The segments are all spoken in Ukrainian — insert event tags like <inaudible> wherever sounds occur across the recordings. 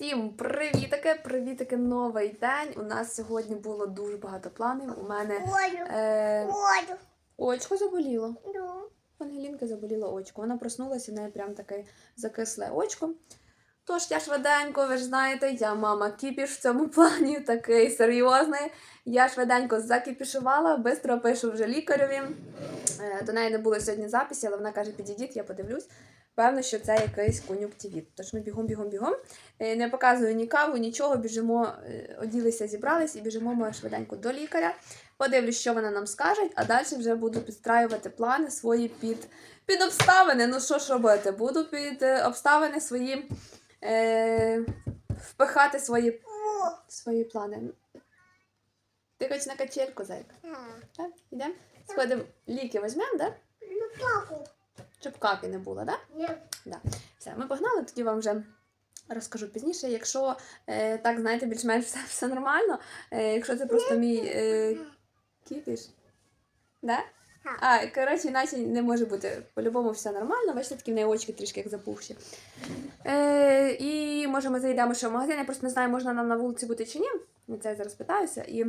Всім привітики! Привітики, новий день. У нас сьогодні було дуже багато планів. У мене е, очко заболіло. ну, У Ангелінки заболіло очко. Вона проснулася, в неї прям таке закисле очко. Тож я швиденько, ви ж знаєте, я мама кіпіш в цьому плані, такий серйозний. Я швиденько закіпішувала, бистро пишу вже лікареві. Е, До неї не було сьогодні записі, але вона каже: підійдіть, я подивлюсь. Певно, що це якийсь кон'юктивіт. Тож ми бігом, бігом, бігом. Е, Не показую ні каву, нічого. Біжимо, е, оділися, зібрались і біжимо ми швиденько до лікаря. Подивлюсь, що вона нам скаже, а далі вже буду підстраювати плани свої під, під обставини. Ну що ж робити? Буду під е, обставини свої е, впихати свої, свої плани. Ти хоч на качельку, зайка? Так? Ідемо? Сходимо, ліки візьмемо, да? Щоб каки не було, так? Да? не, Все, ми погнали, тоді вам вже розкажу пізніше. Якщо е, так, знаєте, більш-менш все, все нормально, е, якщо це просто мій е, кіпіш. Да? А, коротше, іначе не може бути. По-любому все нормально, бачите, такі в неї очки трішки як запухші. Е, і може ми зайдемо ще в магазин. Я просто не знаю, можна нам на вулиці бути чи ні. Це я зараз питаюся. І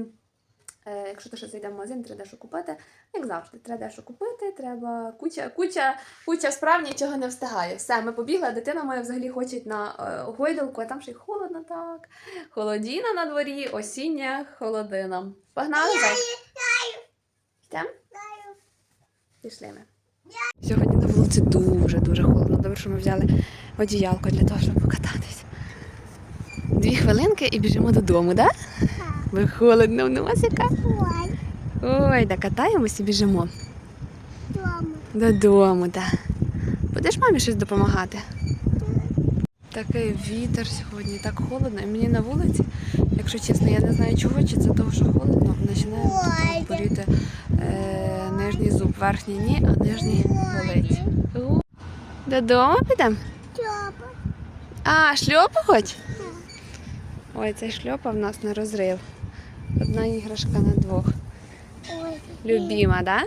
якщо ти ще зайдемо в магазин, треба дещо купити. Як завжди, треба дещо купити, треба куча, куча, куча справ нічого не встигає. Все, ми побігли, а дитина моя взагалі хоче на е, гойдалку, а там ще й холодно так. Холодіна на дворі, осіння холодина. Погнали зай? Йдемо? Пішли ми. Сьогодні на вулиці дуже-дуже холодно. Добре, що ми взяли одіялко для того, щоб покататись. Дві хвилинки і біжимо додому, так? Да? Бо холодно в носика. ой, да катаємось і біжимо. дома, Додому, так. Будеш мамі щось допомагати? Такий вітер сьогодні, так холодно. І мені на вулиці, якщо чесно, я не знаю чого, чи це того, що холодно, починає боліти е, нижній зуб, верхній ні, а нижній болить. Додому підемо? папа, А, шльопа хоч? Ой, цей шльопа в нас на розрив. Одна іграшка на двох. ой, Любима, да?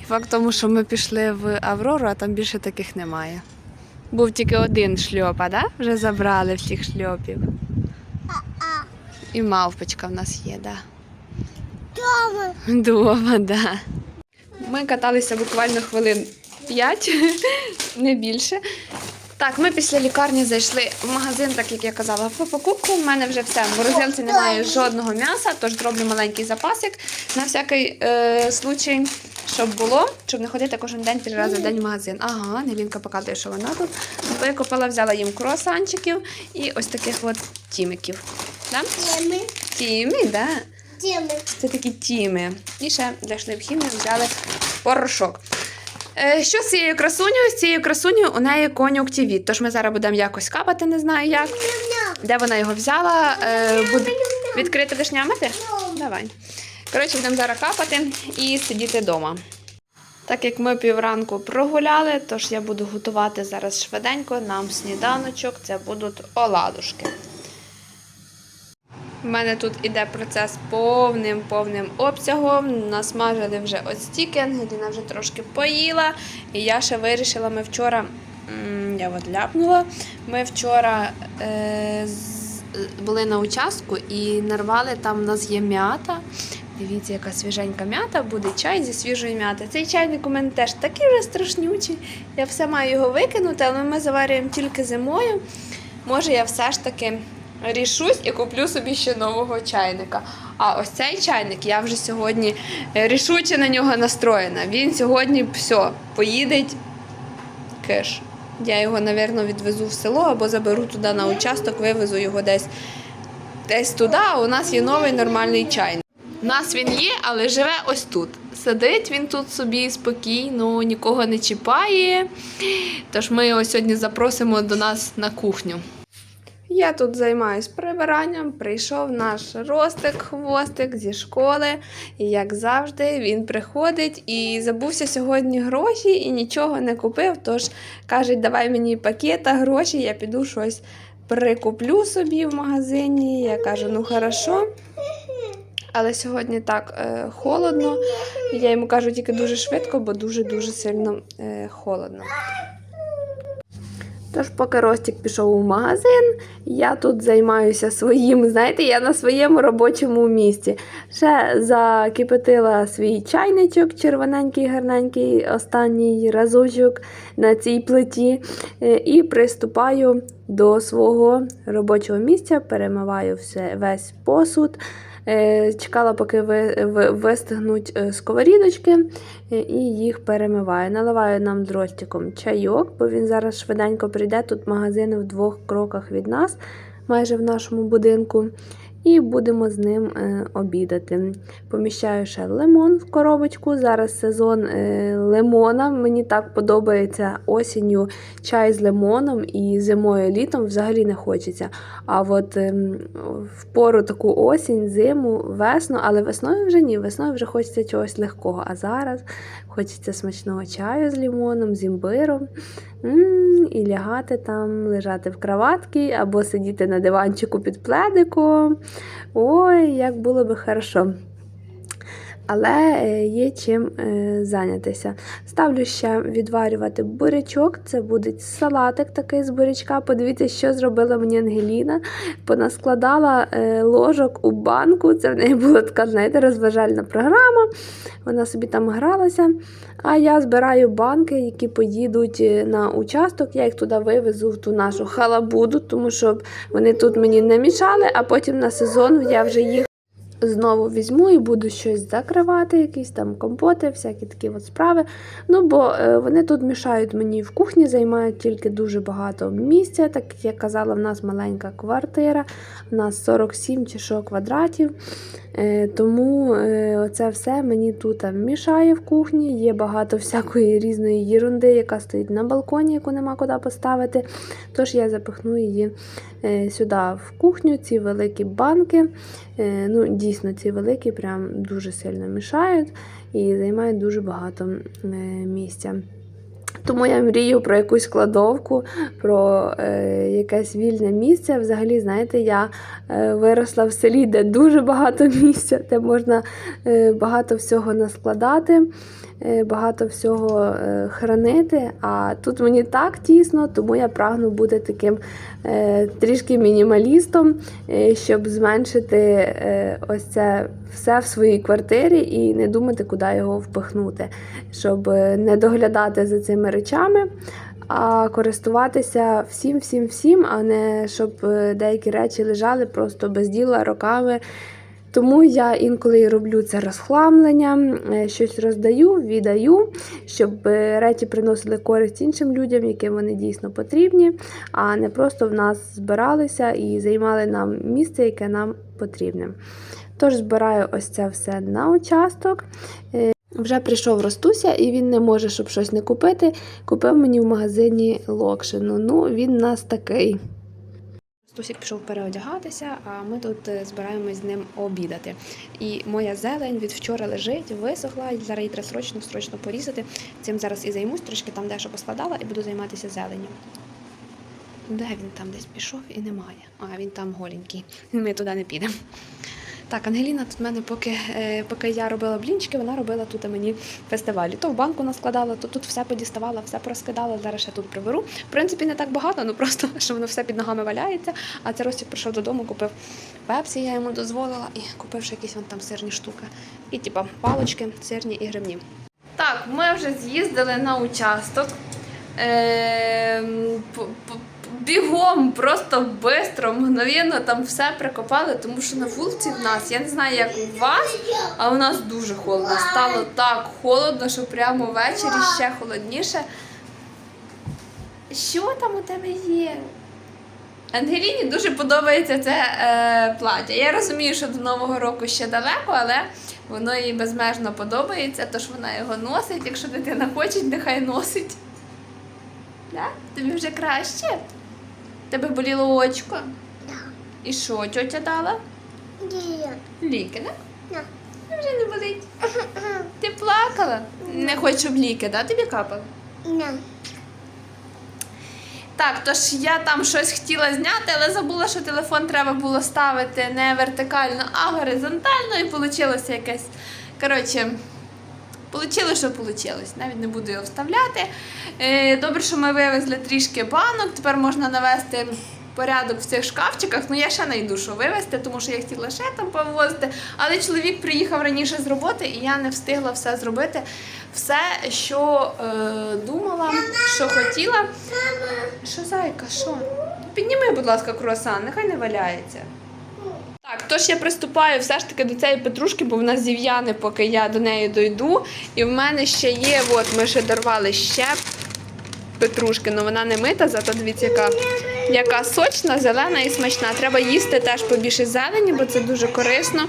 І факт тому, що ми пішли в Аврору, а там більше таких немає. Був тільки один шльопа, да? Вже забрали всіх шльопів. І мавпочка в нас є, да. дома, Дома, да. Ми каталися буквально хвилин 5, не більше. Так, ми після лікарні зайшли в магазин, так як я казала, по покупку. У мене вже все. В морозилці немає жодного м'яса, тож зроблю маленький запасик на всякий е, случай, щоб було, щоб не ходити кожен день три рази в день в магазин. Ага, Нелінка показує, що вона тут. Викопала, взяла їм круасанчиків і ось таких от тімиків. Да? Теми, Тіми, да. теми, Це такі тіми. І ще для хімії взяли порошок. Е, Що з цією красунею? З цією красунею у неї конюктивіт. Тож ми зараз будемо якось капати, не знаю як. Де вона його взяла? Е, Буде... Відкрити будеш? Давай. Коротше, будемо зараз капати і сидіти вдома. Так як ми півранку прогуляли, тож я буду готувати зараз швиденько нам сніданочок. Це будуть оладушки. У мене тут іде процес повним повним обсягом. Насмажили вже ось стільки, Ангеліна вже трошки поїла. І я ще вирішила, ми вчора, я от ляпнула, ми вчора е, були на участку і нарвали, там у нас є м'ята. Дивіться, яка свіженька м'ята, буде чай зі свіжої м'яти. Цей чайник у мене теж такий вже страшнючий. Я все маю його викинути, але ми заварюємо тільки зимою. Може, я все ж таки рішусь і куплю собі ще нового чайника. А ось цей чайник я вже сьогодні е, рішуче на нього настроєна. Він сьогодні все, поїде кеш. Я його, напевно, відвезу в село або заберу туди на участок, вивезу його десь, десь туди, а у нас є новий нормальний чайник. У нас він є, але живе ось тут. Сидить він тут собі спокійно, нікого не чіпає. Тож ми його сьогодні запросимо до нас на кухню. Я тут займаюсь прибиранням. Прийшов наш ростик, хвостик зі школи. І як завжди, він приходить і забувся сьогодні гроші і нічого не купив. Тож каже, давай мені пакета, гроші, я піду щось прикуплю собі в магазині. Я кажу, ну хорошо. Але сьогодні так е, холодно. Я йому кажу тільки дуже швидко, бо дуже-дуже сильно е, холодно. Тож, поки Ростік пішов у магазин, я тут займаюся своїм, знаєте, я на своєму робочому місці. Ще закипятила свій чайничок, червоненький, гарненький, останній разочок на цій плиті, е, і приступаю до свого робочого місця, перемиваю все, весь посуд. Е, Чекала, поки ви, ви, вистигнуть е, сковорідочки, е, і їх перемиваю. Наливаю нам з Ростіком чайок, бо він зараз швиденько прийде. Тут магазини в двох кроках від нас, майже в нашому будинку. І будемо з ним е, обідати. Поміщаю ще лимон в коробочку. Зараз сезон е, лимона. Мені так подобається осінню чай з лимоном і зимою літом взагалі не хочеться. А от ем, в пору таку осінь, зиму, весну, але весною вже ні, весною вже хочеться чогось легкого. А зараз хочеться смачного чаю з лимоном, з імбиром. І лягати там, лежати в кроватці або сидіти на диванчику під пледиком. Ой, як було би хорошо. Але е, є чим е, зайнятися. Ставлю ще відварювати бурячок. Це буде салатик такий з бурячка. Подивіться, що зробила мені Ангеліна. Понаскладала е, ложок у банку. Це в неї була така, знаєте, розважальна програма. Вона собі там гралася. А я збираю банки, які поїдуть на участок. Я їх туди вивезу в ту нашу халабуду, тому що вони тут мені не мішали, а потім на сезон я вже їх знову візьму і буду щось закривати, якісь там компоти, всякі такі от справи. Ну, бо е, вони тут мішають мені в кухні, займають тільки дуже багато місця. Так як я казала, в нас маленька квартира, в нас 47 чи що квадратів. Е, Тому е, це все мені тут мішає в кухні. Є багато всякої різної єрунди, яка стоїть на балконі, яку нема куди поставити. Тож я запихну її сюди в кухню, ці великі банки. Ну, дійсно, ці великі прям дуже сильно мішають і займають дуже багато е, місця. Тому я мрію про якусь кладовку, про е, якесь вільне місце. Взагалі, знаєте, я е, виросла в селі, де дуже багато <laughs> місця, де можна е, багато всього наскладати, багато всього е, хранити. А тут мені так тісно, тому я прагну бути таким е, трішки мінімалістом, е, щоб зменшити е, ось це все в своїй квартирі і не думати, куди його впихнути, щоб е, не доглядати за цими речами. А користуватися всім, всім, всім, а не щоб е, деякі речі лежали просто без діла роками. Тому я інколи роблю це розхламлення, е, щось роздаю, віддаю, щоб е, речі приносили користь іншим людям, яким вони дійсно потрібні, а не просто в нас збиралися і займали нам місце, яке нам потрібне. Тож збираю ось це все на участок. Е, Вже прийшов Ростуся, і він не може, щоб щось не купити. Купив мені в магазині локшину. Ну, він нас такий. Ростусік пішов переодягатися, а ми тут е, збираємось з ним обідати. І моя зелень від вчора лежить, висохла, і зараз її треба срочно, срочно порізати. Цим зараз і займусь, трошки там дещо поскладала і буду займатися зеленню. Де він там десь пішов і немає. А він там голенький. Ми туди не підемо. Так, Ангеліна тут в мене, поки, е, поки я робила блінчики, вона робила тут мені фестивалі. То в банку наскладала, то тут все подіставала, все розкидала. Зараз ще тут приберу. В принципі, не так багато, ну просто <laughs> що воно все під ногами валяється. А це Ростік прийшов додому, купив пепсі, я йому дозволила, і купив ще якісь вон там сирні штуки. І типа палочки, сирні і грибні. Так, ми вже з'їздили на участок. П- Бігом, просто швидко, мгновенно там все прикопали, тому що на вулиці в нас, я не знаю, як у вас, а у нас дуже холодно. Стало так холодно, що прямо ввечері ще холодніше. Що там у тебе є? Ангеліні дуже подобається це е, плаття. Я розумію, що до Нового року ще далеко, але воно їй безмежно подобається, тож вона його носить. Якщо дитина хоче, нехай носить. Да? Тобі вже краще? Тебе боліло очко? Да. І що, тьотя дала? Ні. Ліки, да? Да. Ну, Вже не болить. <laughs> Ти плакала? Не хочеш, щоб ліки, да, тобі капали? На. Так, тож я там щось хотіла зняти, але забула, що телефон треба було ставити не вертикально, а горизонтально, і вийшло якесь. Коротше, Получилось, що вийшло. Навіть не буду його вставляти. Е, Добре, що ми вивезли трішки банок. Тепер можна навести порядок в цих шкафчиках. Ну я ще знайду, що вивезти, тому що я хотіла ще там повозити. Але чоловік приїхав раніше з роботи, і я не встигла все зробити. Все, що е, думала, що хотіла. Що зайка, що? Підніми, будь ласка, круасан, нехай не валяється. Так, тож я приступаю все ж таки до цієї петрушки, бо вона зів'яне, поки я до неї дойду. І в мене ще є, от ми ще дорвали ще петрушки, але вона не мита, зато дивіться, яка, яка сочна, зелена і смачна. Треба їсти теж побільше зелені, бо це дуже корисно.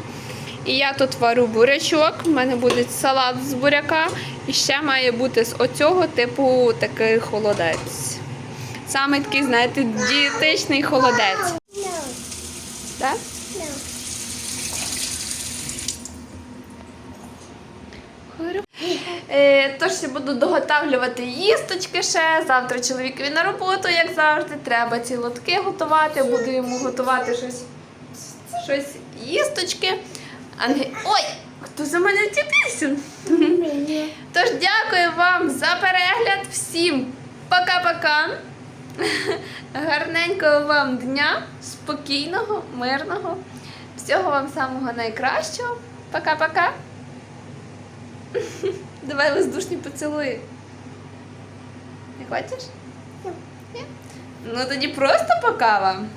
І я тут варю бурячок, в мене буде салат з буряка, і ще має бути з оцього типу такий холодець. Саме такий, знаєте, дієтичний холодець. Так? Говорю. Е, тож я буду доготавлювати їсточки ще. Завтра чоловікові на роботу, як завжди. Треба ці лотки готувати. Буду йому готувати щось, щось їсточки. Анге... Ой! Хто за мене втіпився? Тож дякую вам за перегляд. Всім пока-пока. Гарненького вам дня, спокійного, мирного. Всього вам самого найкращого. Пока-пока. <laughs> Давай воздушні поцілуї. Не хочеш? Ні? Ну тоді просто пока вам.